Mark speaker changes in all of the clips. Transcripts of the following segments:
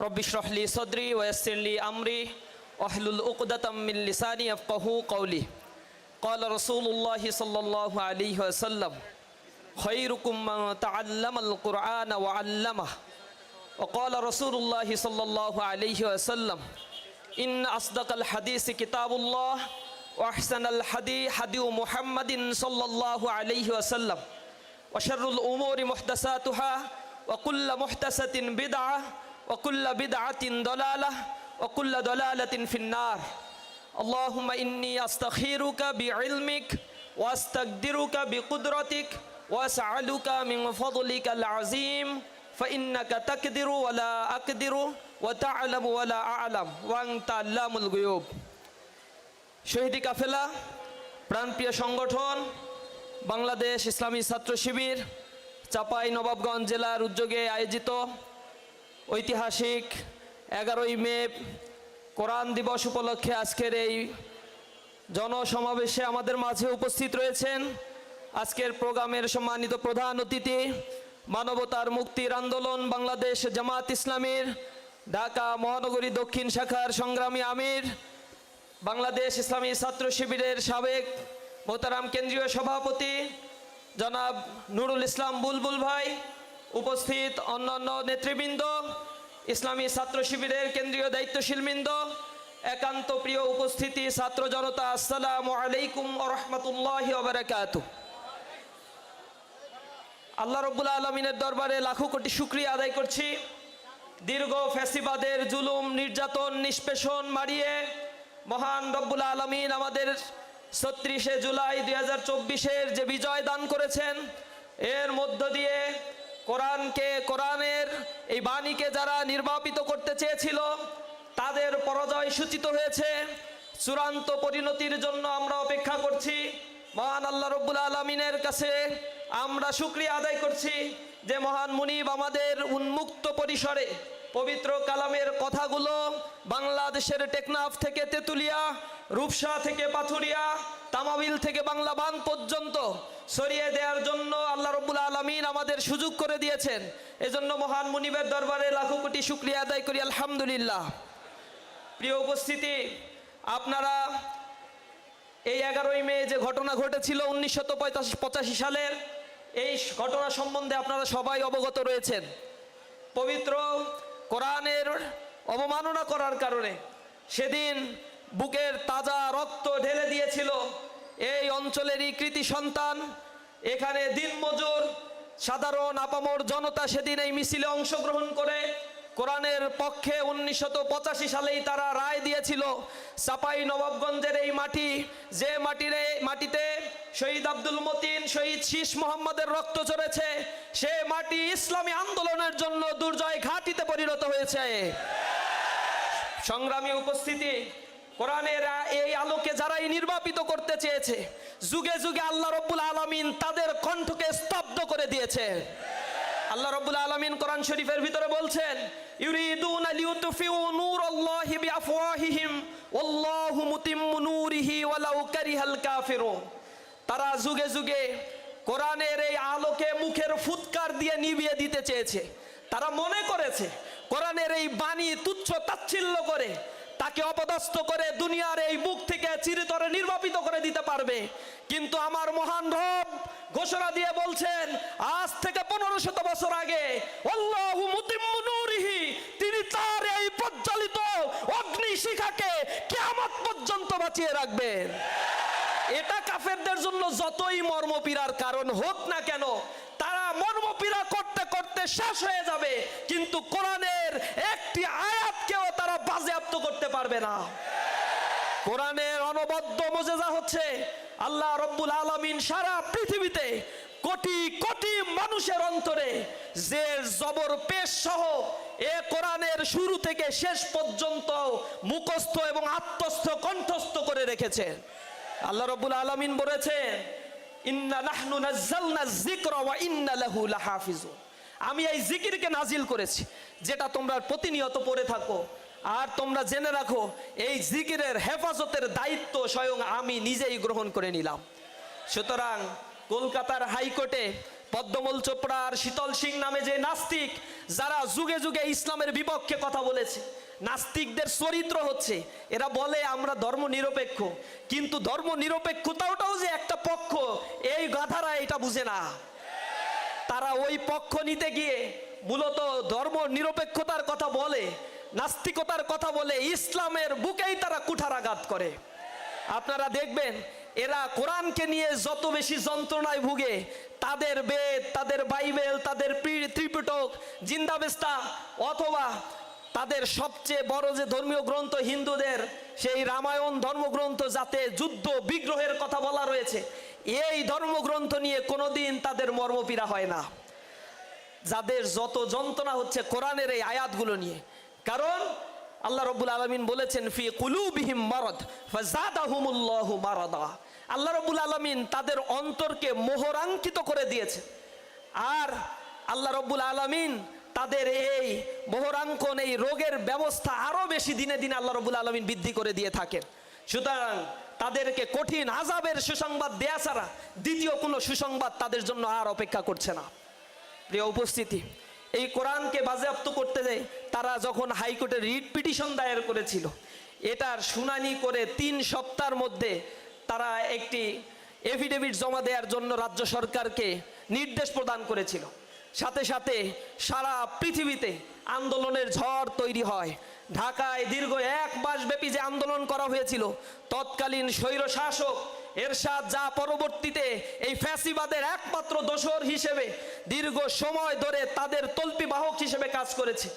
Speaker 1: رب اشرح لي صدري ويسر لي أمري واحلل عقدة من لساني يفقهوا قولي. قال رسول الله صلى الله عليه وسلم خيركم من تعلم القرآن وعلمه. وقال رسول الله صلى الله عليه وسلم إن أصدق الحديث كتاب الله وأحسن الحديث حديث محمد صلى الله عليه وسلم وشر الأمور محدثاتها وكل محدثة بدعة وكل بدعة ضلالة وكل ضلالة في النار اللهم إني أستخيرك بعلمك وأستقدرك بقدرتك وأسألك من فضلك العظيم فإنك تقدر ولا أقدر وتعلم ولا أعلم وأنت علام الغيوب শহীদি কাফেলা প্রাণপ্রিয় সংগঠন বাংলাদেশ ইসলামী ছাত্র শিবির চাপাই নবাবগঞ্জ জেলার উদ্যোগে আয়োজিত ঐতিহাসিক এগারোই মে কোরআন দিবস উপলক্ষে আজকের এই জনসমাবেশে আমাদের মাঝে উপস্থিত রয়েছেন আজকের প্রোগ্রামের সম্মানিত প্রধান অতিথি, মানবতার মুক্তির আন্দোলন, বাংলাদেশ জামাত ইসলামীর, ঢাকা মহানগরী দক্ষিণ শাখার সংগ্রামী আমির, বাংলাদেশ ইসলামী ছাত্র শিবিরের সাবেক মোহতারাম কেন্দ্রীয় সভাপতি জনাব নুরুল ইসলাম বুলবুল ভাই, উপস্থিত অন্যান্য নেতৃবৃন্দ ইসলামী ছাত্র শিবিরের কেন্দ্রীয় দায়িত্বশীলবৃন্দ একান্ত প্রিয় উপস্থিতি ছাত্র জনতা, আসসালামু আলাইকুম রহমতুল্লাহ আল্লাহ রব্বুল আলমিনের দরবারে লাখো কোটি শুক্রিয়া আদায় করছি। দীর্ঘ ফ্যাসিবাদের জুলুম, নির্যাতন, নিষ্পেষণ মারিয়ে মহান রব্বুল আলমিন আমাদের ছত্রিশে জুলাই দুই যে বিজয় দান করেছেন, এর মধ্য দিয়ে কোরআনকে, কোরআনের এই বাণীকে যারা নির্বাপিত করতে চেয়েছিল, তাদের পরাজয় সূচিত হয়েছে। চূড়ান্ত পরিণতির জন্য আমরা অপেক্ষা করছি। মহান আল্লাহ রব্বুল আলমিনের কাছে আমরা শুক্রিয়া আদায় করছি যে মহান মুনিব আমাদের উন্মুক্ত পরিসরে পবিত্র কালামের কথাগুলো বাংলাদেশের টেকনাফ থেকে তেতুলিয়া, রূপসা থেকে পাথুরিয়া, তামাবিল থেকে বাংলা বান পর্যন্ত সরিয়ে দেওয়ার জন্য আল্লাহ রব্বুল আলমিন আমাদের সুযোগ করে দিয়েছেন। এজন্য মহান মুনিবের দরবারে লাখো কোটি শুক্রিয়া আদায় করি, আলহামদুলিল্লাহ। প্রিয় উপস্থিতি, আপনারা এই এগারোই মে যে ঘটনা ঘটেছিল উনিশশো পঁচাশি সালের, এই ঘটনা সম্বন্ধে আপনারা সবাই অবগত রয়েছেন। পবিত্র কোরআনের অবমাননা করার কারণে সেদিন বুকের তাজা রক্ত ঢেলে দিয়েছিল। এই অঞ্চলেরই কৃতি সন্তান। এখানে দিনমজুর, সাধারণ, আপামর জনতা সেদিন এই মিছিলে অংশগ্রহণ করে। কোরআনের পক্ষে উনিশশো পঁচাশি সালেই তারা রায় দিয়েছিল চাপাই নবাবগঞ্জের এই মাটি, যে মাটির, মাটিতে শহীদ আব্দুল মতিন, শহীদ শীষ মোহাম্মদের রক্ত চড়েছে সে মাটি ইসলামী আন্দোলনের জন্য দুর্জয় ঘাটিতে পরিণত হয়েছে। সংগ্রামী উপস্থিতি কোরআনের এই আলোকে যারাই নির্বাপিত করতে চেয়েছে, যুগে যুগে আল্লাহ রব্বুল আলমিন তাদের কণ্ঠকে স্তব্ধ করে দিয়েছে। আল্লাহ রব্বুল আলমিন কোরআন শরীফের ভিতরে বলছেন, ইউরিদুন লিউতফিউ নূরাল্লাহি বিআফওয়াহিহিম, ওয়াল্লাহু মুতিম্মু নূরিহি ওয়ালাউ কারিহাল কাফিরুন। তারা যুগে যুগে কোরআনের এই আলোকে মুখের ফুৎকার দিয়ে নিভিয়ে দিতে চেয়েছে। তারা মনে করেছে, কোরআনের এই বাণী তুচ্ছ তাচ্ছিল্য করে তাকে অপদস্থ করে দুনিয়ার এই বুক থেকে চিরতরে নির্বাপিত করে দিতে পারবে। কিন্তু আমার মহান রব ঘোষণা দিয়ে বলছেন, আজ থেকে পনেরো শত বছর আগে তিনি তার এই প্রজ্বলিত অগ্নি শিখাকে কিয়ামত পর্যন্ত বাঁচিয়ে রাখবেন। এটা কাফেরদের জন্য যতই মর্মপীড়ার কারণ হোক না কেন, তারা মর্মপীড়া করতে করতে শেষ হয়ে যাবে। কিন্তু কোরআনের একটি আয়াতকেও বাজেয়াপ্ত করতে পারবে না। কোরআনের অনবদ্য মজেজা হচ্ছে আল্লাহ রব্বুল আলমিন সারা পৃথিবীতে কোটি কোটি মানুষের অন্তরে যে জবর পেশ সহ এ কোরআনের শুরু থেকে শেষ পর্যন্ত মুখস্থ এবং আত্মস্থ, কণ্ঠস্থ করে রেখেছেন আল্লাহ রব্বুল আলমিন বলেছেন, ইন্না নাহনু নাজ্জালনা যিকরা ওয়া ইন্না লাহু লাহাফিজুন। আমি এই জিকিরকে নাজিল করেছি, যেটা তোমরা প্রতিনিয়ত পড়ে থাকো। আর তোমরা জেনে রাখো, এই জিকিরের হেফাজতের দায়িত্ব স্বয়ং আমি নিজেই গ্রহণ করে নিলাম। সুতরাং কলকাতার হাইকোর্টে পদ্মমল চোপড়া আর শীতল সিং নামে যে নাস্তিক, যারা যুগে যুগে ইসলামের বিপক্ষে কথা বলেছে, নাস্তিকদের চরিত্র হচ্ছে, এরা বলে আমরা ধর্ম নিরপেক্ষ কিন্তু ধর্ম নিরপেক্ষতাওটাও যে একটা পক্ষ, এই গাধারা এটা বুঝে না। তারা ওই পক্ষ নিতে গিয়ে মূলত ধর্ম নিরপেক্ষতার কথা বলে নাস্তিকতার কথা বলে ইসলামের বুকেই তারা কুঠারাঘাত করে। আপনারা দেখবেন, এরা কোরআনকে নিয়ে যত বেশি যন্ত্রণায় ভুগে, তাদের বেদ, তাদের বাইবেল, তাদের ত্রিপিটক জিন্দাবেস্তা অথবা তাদের সবচেয়ে বড় যে ধর্মীয় গ্রন্থ হিন্দুদের, সেই রামায়ণ ধর্মগ্রন্থ যাতে যুদ্ধ, বিগ্রহের কথা বলা রয়েছে, এই ধর্মগ্রন্থ নিয়ে কোনোদিন তাদের মর্মপীড়া হয় না। যাদের যত যন্ত্রণা হচ্ছে কোরআনের এই আয়াতগুলো নিয়ে কারণ আল্লাহ রব্বুল আলমিন বলেছেন, ফি কুলুবিহিম মারদ, ফাজাদাহুমুল্লাহু মারাদা। আল্লাহ রব্বুল আলমিন তাদের অন্তরকে মোহরাঙ্কিত করে দিয়েছে আর আল্লাহ রব্বুল আলমিন তাদের এই মোহরাঙ্কন, এই রোগের ব্যবস্থা আরও বেশি দিনে দিনে আল্লাহ রব্বুল আলমিন বৃদ্ধি করে দিয়ে থাকেন। সুতরাং তাদেরকে কঠিন আজাবের সুসংবাদ দেয়া ছাড়া দ্বিতীয় কোনো সুসংবাদ তাদের জন্য আর অপেক্ষা করছে না। প্রিয় উপস্থিতি এই কোরআনকে বাজেয়াপ্ত করতে যায় তারা যখন হাইকোর্টে রিট পিটিশন দায়ের করেছিল, এটার শুনানি করে তিন সপ্তাহের মধ্যে তারা একটি এফিডেভিট জমা দেওয়ার জন্য রাজ্য সরকারকে নির্দেশ প্রদান করেছিল। সাথে সাথে সারা পৃথিবীতে আন্দোলনের ঝড় তৈরি হয়। ঢাকায় দীর্ঘ এক মাস ব্যাপী যে আন্দোলন করা হয়েছিল, তৎকালীন স্বৈর শাসক এরশাদ যা পরবর্তীতে এই ফ্যাসিবাদের একমাত্র দোসর হিসেবে দীর্ঘ সময় ধরে তাদের তল্পি বাহক হিসেবে কাজ করেছে।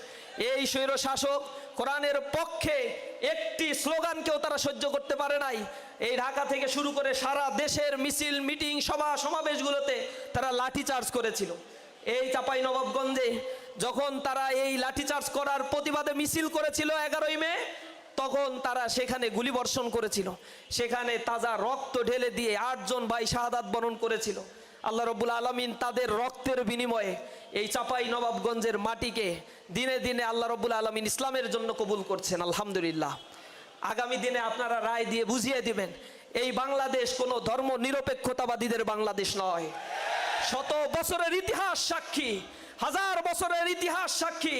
Speaker 1: এই স্বৈর শাসক কোরআনের পক্ষে একটি স্লোগানকেও তারা সহ্য করতে পারে নাই। এই ঢাকা থেকে শুরু করে সারা দেশের মিছিল, মিটিং, সভা, সমাবেশগুলোতে তারা লাঠিচার্জ করেছিল। এই চাপাই নবাবগঞ্জে যখন তারা এই লাঠিচার্জ করার প্রতিবাদে মিছিল করেছিল এগারোই মে তখন তারা সেখানে গুলি বর্ষণ করেছিল। সেখানে তাজা রক্ত ঢেলে দিয়ে আটজন ভাই শাহাদাত বরণ করেছিল। আল্লাহ রব্বুল আলমিন তাদের রক্তের বিনিময়ে এই চাপাই নবাবগঞ্জের মাটিকে দিনে দিনে আল্লাহ রব্বুল আলমিন ইসলামের জন্য কবুল করছেন, আলহামদুলিল্লাহ। আগামী দিনে আপনারা রায় দিয়ে বুঝিয়ে দিবেন, এই বাংলাদেশ কোনো ধর্ম নিরপেক্ষতাবাদীদের বাংলাদেশ নয়। শত বছরের ইতিহাস সাক্ষী হাজার বছরের ইতিহাস সাক্ষী,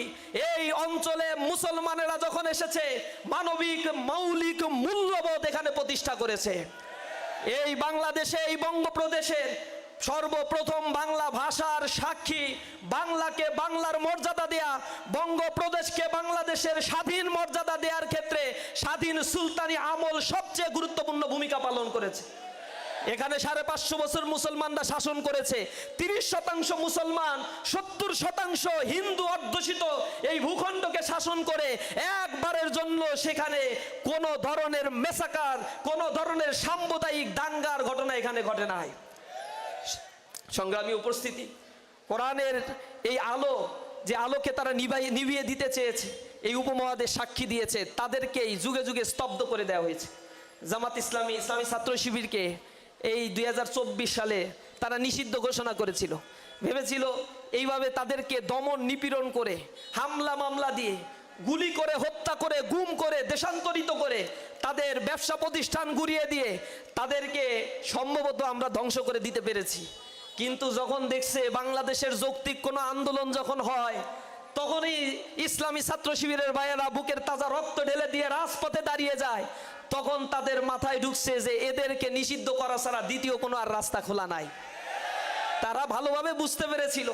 Speaker 1: এই অঞ্চলে মুসলমানেরা যখন এসেছে, মানবিক, মৌলিক মূল্যবোধ এখানে প্রতিষ্ঠা করেছে। এই বাংলাদেশে, এই বঙ্গপ্রদেশের সর্বপ্রথম বাংলা ভাষার সাক্ষী, বাংলাকে বাংলার মর্যাদা দেয়া, বঙ্গপ্রদেশকে বাংলাদেশের স্বাধীন মর্যাদা দেওয়ার ক্ষেত্রে স্বাধীন সুলতানি আমল সবচেয়ে গুরুত্বপূর্ণ ভূমিকা পালন করেছে। এখানে সাড়ে পাঁচশো বছর মুসলমানরা শাসন করেছে। তিরিশ শতাংশ মুসলমান, সত্তর শতাংশ হিন্দু অধ্যুষিত এই ভূখণ্ডকে শাসন করে একবারের জন্য সেখানে কোনো ধরনের মেসাকার, কোনো ধরনের সাম্প্রদায়িক দাঙ্গার ঘটনা এখানে ঘটে নাই। সংগ্রামী উপস্থিতি, কোরআনের এই আলো, যে আলোকে তারা নিভাই নিভিয়ে দিতে চেয়েছে, এই উপমহাদেশ সাক্ষী দিয়েছে, তাদেরকেই যুগে যুগে স্তব্ধ করে দেওয়া হয়েছে। জামাত ইসলামী ইসলামী ছাত্র শিবিরকে এই দু হাজার চব্বিশ সালে তারা নিষিদ্ধ ঘোষণা করেছিল। ভেবেছিল এইভাবে তাদেরকে দমন নিপীড়ন করে, হামলা মামলা দিয়ে, গুলি করে, হত্যা করে, গুম করে, দেশান্তরিত করে তাদের ব্যবসা প্রতিষ্ঠান গুড়িয়ে দিয়ে তাদেরকে সম্ভবত আমরা ধ্বংস করে দিতে পেরেছি। কিন্তু যখন দেখছে বাংলাদেশের যৌক্তিক কোনো আন্দোলন যখন হয় তখনই ইসলামী ছাত্র শিবিরের ভাইয়েরা বুকের তাজা রক্ত ঢেলে দিয়ে রাজপথে দাঁড়িয়ে যায়। তখন তাদের মাথায় ঢুকছে যে এদেরকে নিষিদ্ধ করা ছাড়া দ্বিতীয় কোনো আর রাস্তা খোলা নাই। তারা ভালোভাবে বুঝতে পেরেছিল,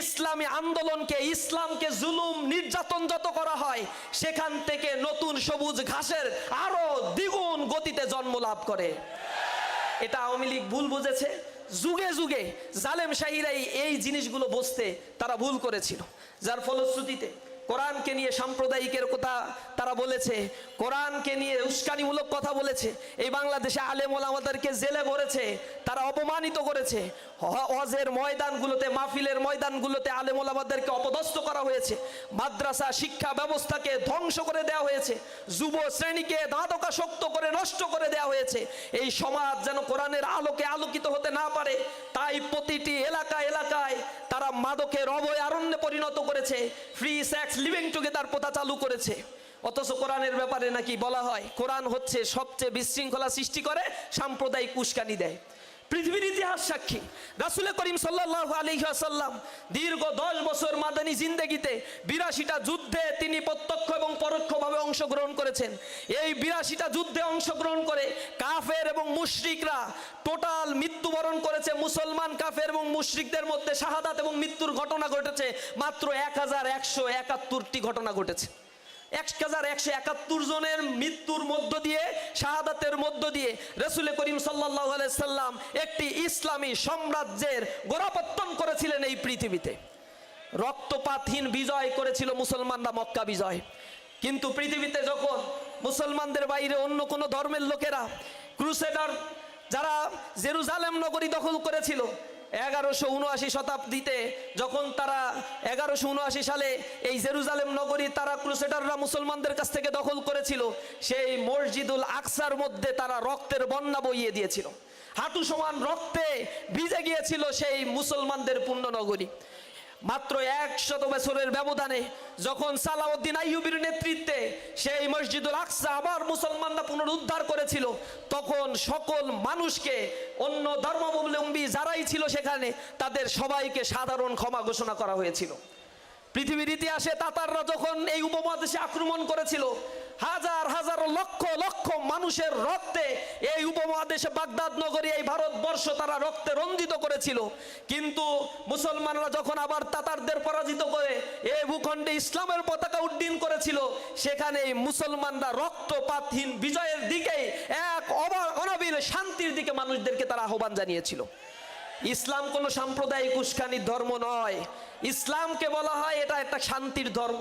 Speaker 1: ইসলামী আন্দোলনকে, ইসলামকে জুলুম, নির্যাতন যত করা হয়, সেখান থেকে নতুন সবুজ ঘাসের আরও দ্বিগুণ গতিতে জন্ম লাভ করে। এটা আওয়ামী লীগ ভুল বুঝেছে। যুগে যুগে জালেম শাহিরাই এই জিনিসগুলো বসতে তারা ভুল করেছিল। যার ফলশ্রুতিতে কোরআনকে নিয়ে সাম্প্রদায়িকের কথা তারা বলেছে, কোরআনকে নিয়ে উস্কানিমূলক কথা বলেছে, এই বাংলাদেশে আলেম ওলামাদেরকে জেলে ভরেছে, তারা অপমানিত করেছে। হজের ময়দানগুলোতে, মাহফিলের ময়দানগুলোতে আলেম ওলামাদেরকে অপদস্থ করা হয়েছে। মাদ্রাসা শিক্ষা ব্যবস্থাকে ধ্বংস করে দেওয়া হয়েছে। যুব শ্রেণীকে দাঁতকাসক্ত করে নষ্ট করে দেওয়া হয়েছে। এই সমাজ যেন কোরআনের আলোকে আলোকিত হতে না পারে, তাই প্রতিটি এলাকা এলাকায় তারা মাদকের অভয় আরণ্যে পরিণত করেছে। ফ্রি সেক্স লিভিং টুগেদার প্রথা চালু করেছে। অথচ কোরআনের ব্যাপারে নাকি বলা হয়, কোরআন হচ্ছে সবচেয়ে বিশৃঙ্খলা সৃষ্টি করে, সাম্প্রদায়িক উস্কানি দেয়। পৃথিবীর ইতিহাস সাক্ষী। রাসুল করিম সাল্লাহ আলহাসাল্লাম দীর্ঘ দশ বছর মাদানী জিন্দেগিতে বিরাশিটা যুদ্ধে তিনি প্রত্যক্ষ এবং পরোক্ষভাবে অংশগ্রহণ করেছেন। এই বিরাশিটা যুদ্ধে অংশগ্রহণ করে কাফের এবং মুশরিকরা টোটাল মৃত্যুবরণ করেছে। মুসলমান কাফের এবং মুশরিকদের মধ্যে শাহাদাত এবং মৃত্যুর ঘটনা ঘটেছে মাত্র এক হাজার একশো একাত্তরটি ঘটনা ঘটেছে। হাজার একশো একাত্তর জনের মৃত্যুর মধ্য দিয়ে, শাহাদাতের মধ্য দিয়ে করিম একটি ইসলামী সাম্রাজ্যের করেছিলেন এই পৃথিবীতে। রক্তপাতহীন বিজয় করেছিল মুসলমানরা মক্কা বিজয়। কিন্তু পৃথিবীতে যখন মুসলমানদের বাইরে অন্য কোনো ধর্মের লোকেরা, ক্রুসেডার যারা জেরুজালেম নগরী দখল করেছিল এগারোশো উনআশি শতাব্দীতে যখন তারা এগারোশো উনআশি সালে এই জেরুজালেম নগরী তারা ক্রুসেডাররা মুসলমানদের কাছ থেকে দখল করেছিল, সেই মসজিদুল আকসার মধ্যে তারা রক্তের বন্যা বইয়ে দিয়েছিল। হাঁটু সমান রক্তে ভিজে গিয়েছিল সেই মুসলমানদের পুণ্যনগরী। মাত্র একশত বছরের ব্যবধানে যখন সালাউদ্দিন আইয়ুবির নেতৃত্বে সেই মসজিদুল আকসা আবার মুসলমানরা পুনরুদ্ধার করেছিল, তখন সকল মানুষকে, অন্য ধর্মাবলম্বী যারাই ছিল সেখানে, তাদের সবাইকে সাধারণ ক্ষমা ঘোষণা করা হয়েছিল। পৃথিবীর ইতিহাসে তাতাররা যখন এই উপমহাদেশে আক্রমণ করেছিল হাজার হাজার লক্ষ লক্ষ মানুষের রক্তে এই উপমহাদেশে বাগদাদ নগরী, এই ভারতবর্ষ তারা রক্তে রঞ্জিত করেছিল। কিন্তু মুসলমানরা যখন আবার তাতারদের পরাজিত করে, এই ভূখণ্ডে ইসলামের পতাকা উড্ডীন করেছিল সেখানে মুসলমানরা রক্তপাতহীন বিজয়ের দিকেই এক অনাবিল শান্তির দিকে মানুষদেরকে তারা আহ্বান জানিয়েছিল। ইসলাম কোনো সাম্প্রদায়িক উস্কানির ধর্ম নয়। ইসলামকে বলা হয় এটা একটা শান্তির ধর্ম।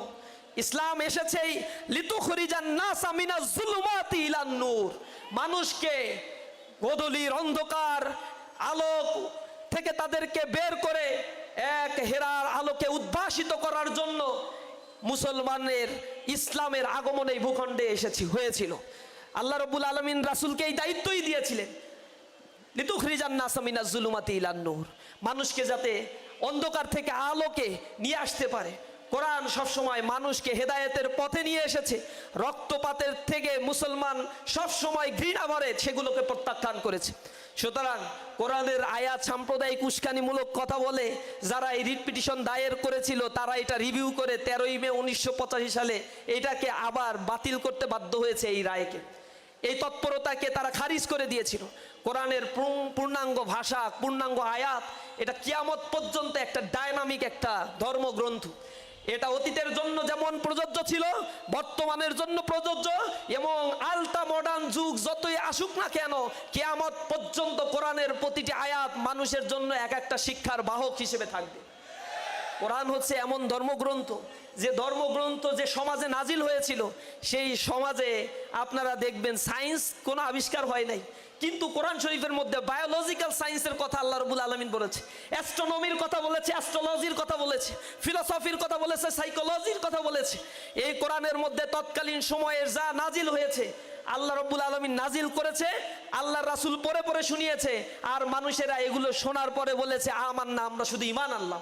Speaker 1: ইসলাম এসেছেই মানুষকে গোধূলির অন্ধকার আলোক থেকে তাদেরকে বের করে এক হেরার আলোকে উদ্ভাসিত করার জন্য মুসলমানের ইসলামের আগমন ভূখণ্ডে এসেছি, হয়েছিল। আল্লাহ রবুল আলমিন রাসুলকে এই দায়িত্বই দিয়েছিলেন, লিতুখরিজান নাসামিনা জুলুমাতি ইলান নূর। মানুষকে যাতে অন্ধকার থেকে আলোকে নিয়ে আসতে পারে। কোরআন সবসময় মানুষকে হেদায়েতের পথে নিয়ে এসেছে। রক্তপাতের থেকে মুসলমান সবসময় ঘৃণা ভরে সেগুলোকে প্রত্যাখ্যান করেছে। সুতরাং কোরআনের আয়াত সাম্প্রদায়িক উস্কানিমূলক কথা বলে, যারা এই রিট পিটিশন দায়ের করেছিল, তারা এটা রিভিউ করে তেরোই মে উনিশশো পঁচাশি সালে এটাকে আবার বাতিল করতে বাধ্য হয়েছে এই রায়কে। এই তৎপরতাকে তারা খারিজ করে দিয়েছিল। কোরআনের পূর্ণাঙ্গ ভাষা, পূর্ণাঙ্গ আয়াত, এটা কিয়ামত পর্যন্ত একটা ডায়নামিক একটা ধর্মগ্রন্থ। এটা অতীতের জন্য যেমন প্রযোজ্য ছিল, বর্তমানের জন্য প্রযোজ্য, এবং আলটা মডার্ন যুগ যতই আসুক না কেন, কিয়ামত পর্যন্ত কোরআনের প্রতিটি আয়াত মানুষের জন্য এক একটা শিক্ষার বাহক হিসেবে থাকবে। কোরআন হচ্ছে এমন ধর্মগ্রন্থ, যে ধর্মগ্রন্থ যে সমাজে নাজিল হয়েছিল, সেই সমাজে আপনারা দেখবেন সায়েন্স কোনো আবিষ্কার হয় নাই। কিন্তু কোরআন শরীফের মধ্যে বায়োলজিক্যাল সায়েন্সের কথা আল্লাহ রবুল আলমিন বলেছে অ্যাস্ট্রোনমির কথা বলেছে অ্যাস্ট্রোলজির কথা বলেছে ফিলোসফির কথা বলেছে সাইকোলজির কথা বলেছে। এই কোরআনের মধ্যে তৎকালীন সময়ে যা নাজিল হয়েছে, আল্লাহ রব্বুল আলমিন নাজিল করেছে আল্লাহ রাসুল পরে পরে শুনিয়েছে, আর মানুষেরা এগুলো শোনার পরে বলেছে আমার না আমরা শুধু ইমান আনলাম।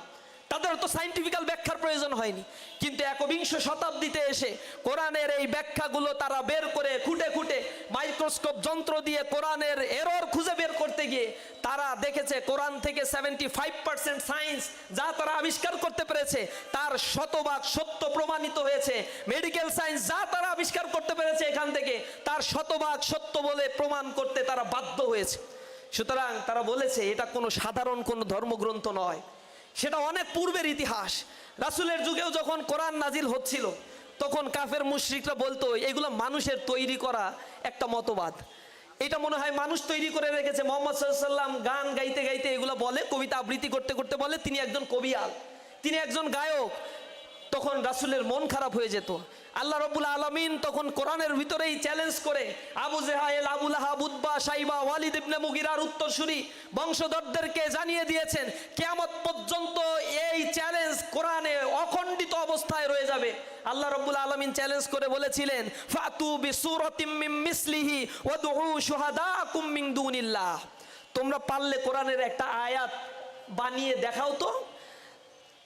Speaker 1: তাদের তো সাইন্টিফিক্যাল ব্যাখ্যার প্রয়োজন হয়নি। কিন্তু একবিংশ শতাব্দীতে এসে কোরআনের এই ব্যাখ্যাগুলো তারা বের করে খুঁটে খুঁটে মাইক্রোস্কোপ যন্ত্র দিয়ে কোরআনের এরর খুঁজে বের করতে গিয়ে তারা দেখেছে কোরআন থেকে সেভেন্টি ফাইভ পার্সেন্ট সায়েন্স যা তারা আবিষ্কার করতে পেরেছে, তার শতভাগ সত্য প্রমাণিত হয়েছে। মেডিকেল সায়েন্স যা তারা আবিষ্কার করতে পেরেছে এখান থেকে, তার শতভাগ সত্য বলে প্রমাণ করতে তারা বাধ্য হয়েছে। সুতরাং তারা বলেছে, এটা কোনো সাধারণ কোনো ধর্মগ্রন্থ নয়। সেটা অনেক পূর্বের ইতিহাস। রাসুলের যুগেও যখন কোরআন নাজিল হচ্ছিল, তখন কাফের মুশ্রিকরা বলতো এইগুলো মানুষের তৈরি করা একটা মতবাদ। এটা মনে হয় মানুষ তৈরি করে রেখেছে। মোহাম্মদ সাল্লাম গান গাইতে গাইতে এগুলো বলে, কবিতা আবৃত্তি করতে করতে বলে, তিনি একজন কবিয়াল তিনি একজন গায়ক। তখন রাসুলের মন খারাপ হয়ে যেত। আল্লাহ রবুল আলমিন তখন কোরআনের ভিতরেই চ্যালেঞ্জ করে, আবু জেহাইল আবুল আহাবুদ্বা সাইবা ওয়ালিদ ইবনে মুগিরার উত্তরসূরি বংশধরদেরকে জানিয়ে দিয়েছেন, কেয়ামত পর্যন্ত এই চ্যালেঞ্জ কোরআনে অখণ্ডিত অবস্থায় রয়ে যাবে। আল্লাহ রব্বুল আলমিন চ্যালেঞ্জ করে বলেছিলেন, ফাতু বি সুরতিম মিসলিহি ওয়াদউ শুহাদাকুম মিন দুনিল্লাহ। তোমরা পারলে কোরআনের একটা আয়াত বানিয়ে দেখাও তো।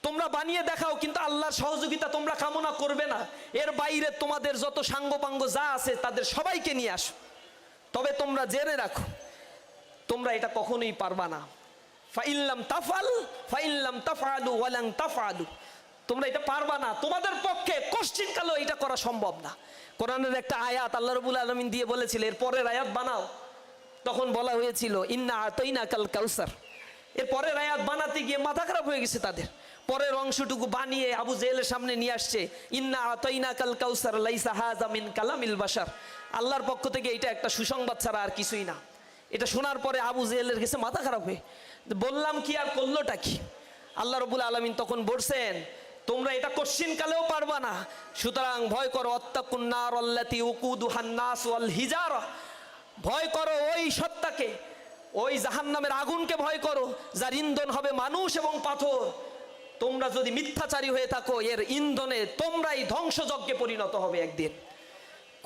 Speaker 1: তোমরা বানিয়ে দেখাও, কিন্তু আল্লাহর সহযোগিতা তোমরা কামনা করবে না। এর বাইরে তোমাদের যত সাঙ্গপাঙ্গ যা আছে, তাদের সবাইকে নিয়ে আসো। তবে তোমরা জেনে রাখো, তোমরা এটা কখনোই পারবা না। ফাইল্লাম তাফাল, ফাইল্লাম তাফালু, ওয়ালাং তাফালু। তোমরা এটা পারবা না। তোমাদের পক্ষে কোশ্চিন কালো এটা করা সম্ভব না। কোরআনের একটা আয়াত আল্লাহ রবুল আলমিন দিয়ে বলেছিল, এর পরের আয়াত বানাও। তখন বলা হয়েছিল, ইন্না আতইনা কাল কাউসার। এর পরের আয়াত বানাতে গিয়ে মাথা খারাপ হয়ে গেছে তাদের। পরের অংশটুকু বানিয়ে আবু জেলের সামনে নিয়ে আসছে। ইন্না আতইনা কাল কাউসার, লাইসা হাজা মিন কালামিল বাসার আল্লাহর পক্ষ থেকে এটা একটা সুসংবাদ ছাড়া আর কিছুই না। এটা শোনার পরে আবু জেলের কাছে মাথা খারাপ হয়ে, বললাম কি আর করলোটা কি? আল্লাহ রবুল আলমিন তখন বলছেন, তোমরা এটা কশ্চিন কালেও পারবা না। সুতরাং ভয় করো অত্তাকুন্নার অল্লাতি উকুদু হান্নাস ওয়াল হিজারা। ভয় করো ওই সত্তাকে, ওই জাহান্নামের আগুনকে ভয় করো, যার ইন্ধন হবে মানুষ এবং পাথর। তোমরা যদি মিথ্যাচারী হয়ে থাকো, এর ইন্ধনে তোমরাই ধ্বংসযজ্ঞে পরিণত হবে একদিন।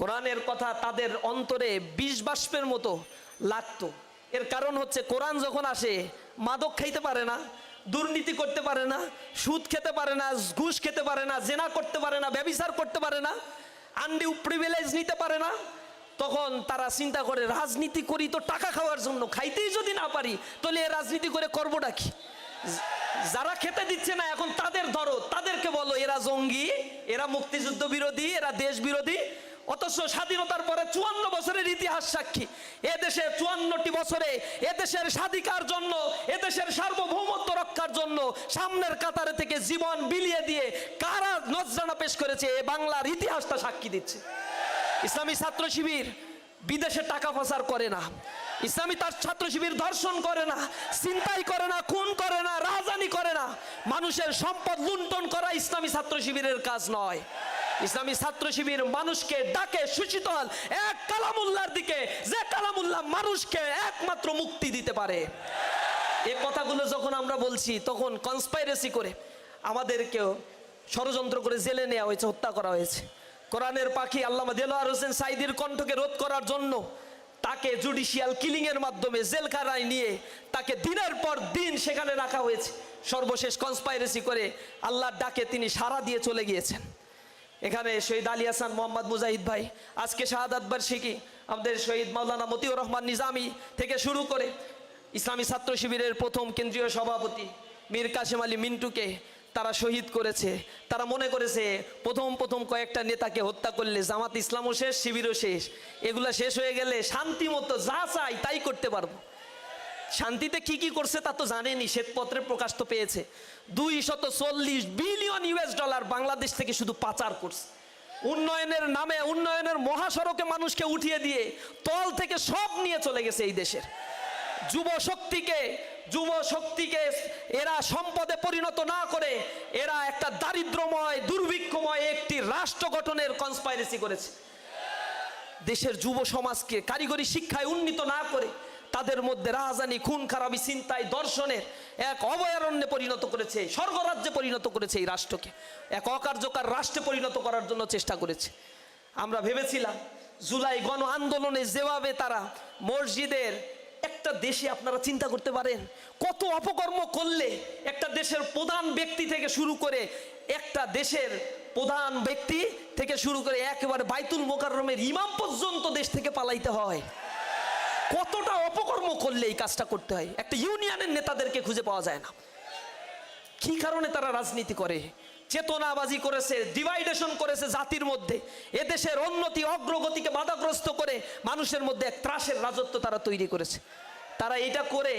Speaker 1: কোরআনের কথা তাদের অন্তরে বিষ বাষ্পের মতো লাগতো। এর কারণ হচ্ছে, কোরআন যখন আসে, মাদক খাইতে পারে না, দুর্নীতি করতে পারে না, সুদ খেতে পারে না, ঘুষ খেতে পারে না, জেনা করতে পারে না, ব্যবিচার করতে পারে না, আন্ডিউ প্রিভিলেজ নিতে পারে না, তখন তারা চিন্তা করে, রাজনীতি করি তো টাকা খাওয়ার জন্য, খাইতেই যদি না পারি, তাহলে রাজনীতি করে করবোটা কি? যারা খেতে দিচ্ছে না, এখন তাদের ধরো, তাদেরকে বলো, এরা জঙ্গি, এরা মুক্তিযুদ্ধ বিরোধী, এরা দেশ বিরোধী, অথচ স্বাধীনতার পরে চুয়ান্ন বছরের ইতিহাস সাক্ষী। এদেশে চুয়ান্নটি বছরে এদেশের স্বাধিকার জন্য এদেশের সার্বভৌমত্ব রক্ষার জন্য সামনের কাতারে থেকে জীবন বিলিয়ে দিয়ে কারা নজরানা পেশ করেছে, এ বাংলার ইতিহাসটা সাক্ষী দিচ্ছে। ইসলামী ছাত্র শিবির বিদেশে টাকা পাচার করে না। ইসলামী তার ছাত্র শিবির ধর্ষণ করে না চিন্তাই করে না, খুন করে না রাজানি করে না। মানুষের সম্পদ লুণ্ঠন করা ইসলামী ছাত্র শিবিরের কাজ নয়। ইসলামী ছাত্র শিবির মানুষকে ডাকে সুশীতল এক কালামুল্লার দিকে যে কালামুল্লাহ মানুষকে একমাত্র মুক্তি দিতে পারে। এ কথাগুলো যখন আমরা বলছি, তখন কনস্পাইরেসি করে আমাদেরকেও ষড়যন্ত্র করে জেলে নেওয়া হয়েছে, হত্যা করা হয়েছে। কোরআনের পাখি আল্লামা দেলোয়ার হোসেন সাইদির কণ্ঠকে রোধ করার জন্য তাকে জুডিশিয়াল কিলিং এর মাধ্যমে জেলখানায় নিয়ে তাকে দিনের পর দিন সেখানে রাখা হয়েছে। সর্বশেষ কনস্পাইরেসি করে আল্লাহর ডাকে তিনি সারা দিয়ে চলে গিয়েছেন। এখানে শহীদ আলী হাসান মোহাম্মদ মুজাহিদ ভাই, আজকে শাহাদাত বার্ষিকী আমাদের শহীদ মাওলানা মতিউর রহমান নিজামি থেকে শুরু করে ইসলামী ছাত্র শিবিরের প্রথম কেন্দ্রীয় সভাপতি মীর কাশেম আলী মিন্টুকে তারা শহীদ করেছে। তারা মনে করেছে, প্রথম প্রথম কয়েকটা নেতাকে হত্যা করলে জামাত ইসলামও শেষ, শিবিরও শেষ। এগুলা শেষ হয়ে গেলে শান্তি মতো যা চাই তাই করতে পারব। শান্তিতে কি কি করছে তা তো জানেনি, শ্বেতপত্রে প্রকাশ তো পেয়েছে। দুই শত চল্লিশ বিলিয়ন ইউএস ডলার বাংলাদেশ থেকে শুধু পাচার করছে। উন্নয়নের নামে, উন্নয়নের মহাসড়কে মানুষকে উঠিয়ে দিয়ে তল থেকে সব নিয়ে চলে গেছে এই দেশের। যুব শক্তিকে যুব শক্তিকে এরা সম্পদে পরিণত না করে, এরা একটা দারিদ্রময় দুর্ভিক্ষময় একটি রাষ্ট্র গঠনের কনস্পাইরেসি করেছে। দেশের যুব সমাজকে কারিগরি শিক্ষায় উন্নীত না করে, তাদের মধ্যে রাহাজানি খুন, খারাপি চিন্তায় দর্শনের এক অভয়ারণ্যে পরিণত করেছে, স্বর্গরাজ্যে পরিণত করেছে এই রাষ্ট্রকে। এক অকার্যকর রাষ্ট্রে পরিণত করার জন্য চেষ্টা করেছে। আমরা ভেবেছিলাম, জুলাই গণ আন্দোলনে যেভাবে তারা মসজিদের একটা দেশে আপনারা চিন্তা করতে পারেন, কত অপকর্ম করলে একটা দেশের প্রধান ব্যক্তি থেকে শুরু করে একটা দেশের প্রধান ব্যক্তি থেকে শুরু করে একেবারে বাইতুল মোকাররমের ইমাম পর্যন্ত দেশ থেকে পালাইতে হয়। কতটা অপকর্ম করলে এই কাজটা করতে হয়? একটা ইউনিয়নের নেতাদেরকে খুঁজে পাওয়া যায় না। কি কারণে তারা রাজনীতি করে? চেতনাবাজি করেছে ডিভাইডেশন করেছে জাতির মধ্যে। এদেশের উন্নতি, অগ্রগতিকে বাধাগ্রস্ত করে মানুষের মধ্যে এক ত্রাসের রাজত্ব তারা তৈরি করেছে। তারা এটা করে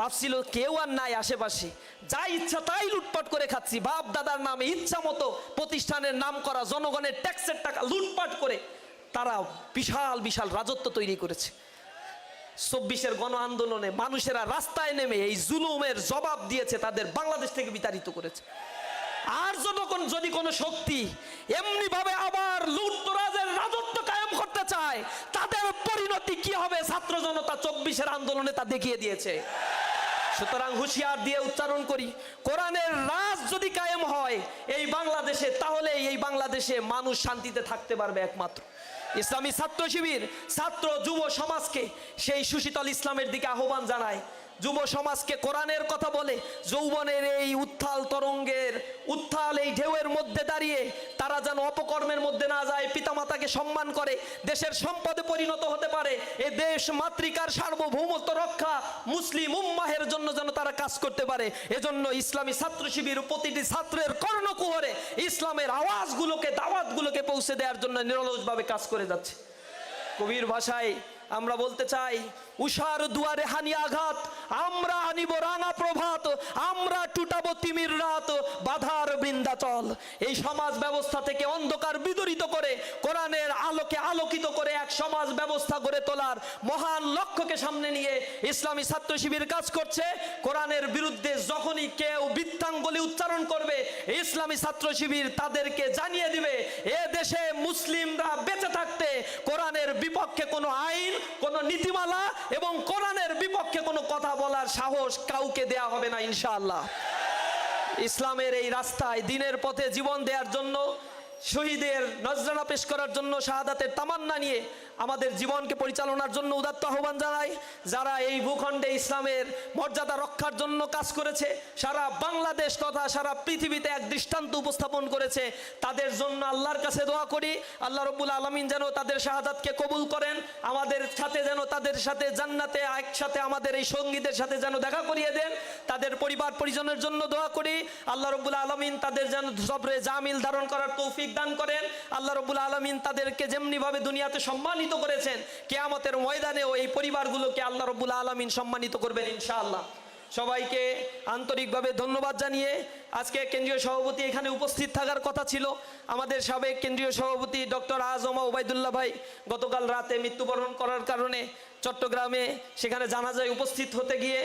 Speaker 1: ভাবছিল, কেউ আর নাই আশেপাশে। যা ইচ্ছা তাই লুটপাট করে খাচ্ছি। বাপ দাদার নামে ইচ্ছা মতো প্রতিষ্ঠানের নাম করা জনগণের ট্যাক্সের টাকা লুটপাট করে তারা বিশাল বিশাল রাজত্ব তৈরি করেছে। চব্বিশের গণ আন্দোলনে মানুষেরা রাস্তায় নেমে এই জুলুমের জবাব দিয়েছে, তাদের বাংলাদেশ থেকে বিতাড়িত করেছে। আর যতক্ষণ যদি কোনো শক্তি এমনি ভাবে আবার লুটতরাজের রাজত্ব কায়েম করতে চায়, তাদের পরিণতি কি হবে? ছাত্র জনতা চব্বিশের আন্দোলনে তা দেখিয়ে দিয়েছে। সুতরাং হুঁশিয়ার দিয়ে উচ্চারণ করি, কোরআনের রাজ যদি কায়েম হয় এই বাংলাদেশে তাহলে এই বাংলাদেশে মানুষ শান্তিতে থাকতে পারবে একমাত্র। ইসলামী ছাত্র শিবির, ছাত্র যুব সমাজকে সেই সুশীতল ইসলামের দিকে আহ্বান জানায়। যুব সমাজকে কোরআনের কথা বলে, যৌবনের এই উত্থাল তরঙ্গের, উত্থাল এই ঢেউয়ের মধ্যে দাঁড়িয়ে তারা যেন অপকর্মের মধ্যে না যায়, পিতামাতাকে সম্মান করে, দেশের সম্পদে পরিণত হতে পারে, এ দেশ মাতৃকার সার্বভৌমত্ব রক্ষা মুসলিম উম্মাহের জন্য যেন তারা কাজ করতে পারে। এজন্য ইসলামী ছাত্র শিবির প্রতিটি ছাত্রের কর্ণকুহরে ইসলামের আওয়াজগুলোকে, দাওয়াতগুলোকে পৌঁছে দেওয়ার জন্য নিরলসভাবে কাজ করে যাচ্ছে। কবির ভাষায় আমরা বলতে চাই উষার দুয়ারে হানি আঘাত, আমরা আনিব রাঙা প্রভাত, আমরা টুটাবো তিমির রাত, বাধার বৃন্দাচল। এই সমাজ ব্যবস্থা থেকে অন্ধকার বিদরিত করে, কোরআনের আলোকে আলোকিত করে এক সমাজ ব্যবস্থা গড়ে তোলার মহান লক্ষ্যকে সামনে নিয়ে ইসলামী ছাত্র শিবির কাজ করছে। কোরআনের বিরুদ্ধে যখনই কেউ বৃত্তাঙ্গলি উচ্চারণ করবে, ইসলামী ছাত্র শিবির তাদেরকে জানিয়ে দিবে, এ দেশে মুসলিমরা বেঁচে থাকতে কোরআনের বিপক্ষে কোনো আইন, কোনো নীতিমালা এবং কোরআনের বিপক্ষে কোনো কথা বলার সাহস কাউকে দেয়া হবে না, ইনশাআল্লাহ। ইসলামের এই রাস্তায় দিনের পথে জীবন দেওয়ার জন্য, শহীদের নজরানা পেশ করার জন্য, শাহাদাতের তামান্না নিয়ে আমাদের জীবনকে পরিচালনার জন্য উদাত্ত আহ্বান জানাই, যারা এই ভূখণ্ডে ইসলামের মর্যাদা রক্ষার জন্য কাজ করেছে, সারা বাংলাদেশ তথা সারা পৃথিবীতে এক দৃষ্টান্ত উপস্থাপন করেছে, তাদের জন্য আল্লাহর কাছে দোয়া করি, আল্লাহ রব্বুল আলমিন যেন তাদের শাহাদাতকে কবুল করেন, আমাদের সাথে যেন তাদের সাথে জান্নাতে একসাথে আমাদের এই সঙ্গীদের সাথে যেন দেখা করিয়ে দেন, তাদের পরিবার পরিজনের জন্য দোয়া করি, আল্লাহ রব্বুল আলমিন তাদের যেন সবরে জামিল ধারণ করার তৌফিক দান করেন, আল্লাহ রব্বুল আলমিন তাদেরকে যেমনিভাবে দুনিয়াতে সম্মানিত করেছেন। কেয়ামতের ময়দানেও এই পরিবারগুলোকে আল্লাহ রব্বুল আলমিন সম্মানিত করবেন ইনশাআল্লাহ। সবাইকে আন্তরিকভাবে ধন্যবাদ জানিয়ে আজকে কেন্দ্রীয় সভাপতি এখানে উপস্থিত থাকার কথা ছিল। আমাদের সাবেক কেন্দ্রীয় সভাপতি ডক্টর আজমা ওবায়দুল্লাহ ভাই গতকাল রাতে মৃত্যুবরণ করার কারণে চট্টগ্রামে সেখানে জানাজায় উপস্থিত হতে গিয়ে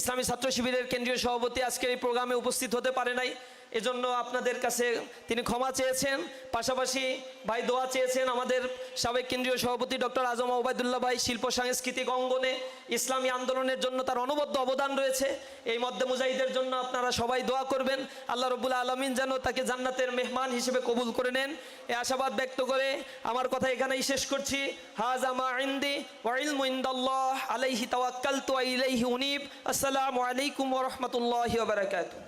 Speaker 1: ইসলামী ছাত্র শিবিরের কেন্দ্রীয় সভাপতি আজকের এই প্রোগ্রামে উপস্থিত হতে পারে নাই। এজন্য আপনাদের কাছে তিনি ক্ষমা চেয়েছেন। পাশাপাশি ভাই দোয়া চেয়েছেন আমাদের সাবেক কেন্দ্রীয় সভাপতি ডক্টর আজম ওবায়দুল্লাহ ভাই শিল্প সাংস্কৃতিক অঙ্গনে ইসলামী আন্দোলনের জন্য তার অনবদ্য অবদান রয়েছে। এই মধ্যে মুজাহিদের জন্য আপনারা সবাই দোয়া করবেন। আল্লাহ রবুল আলমিন যেন তাকে জান্নাতের মেহমান হিসেবে কবুল করে নেন। এ আশাবাদ ব্যক্ত করে আমার কথা এখানেই শেষ করছি। হাজ আমা ইনদাল্লাহ আলাইহি ইলাইহি উনীব। আসসালামু আলাইকুম ওয়া রাহমাতুল্লাহি ওয়া বারাকাতুহু।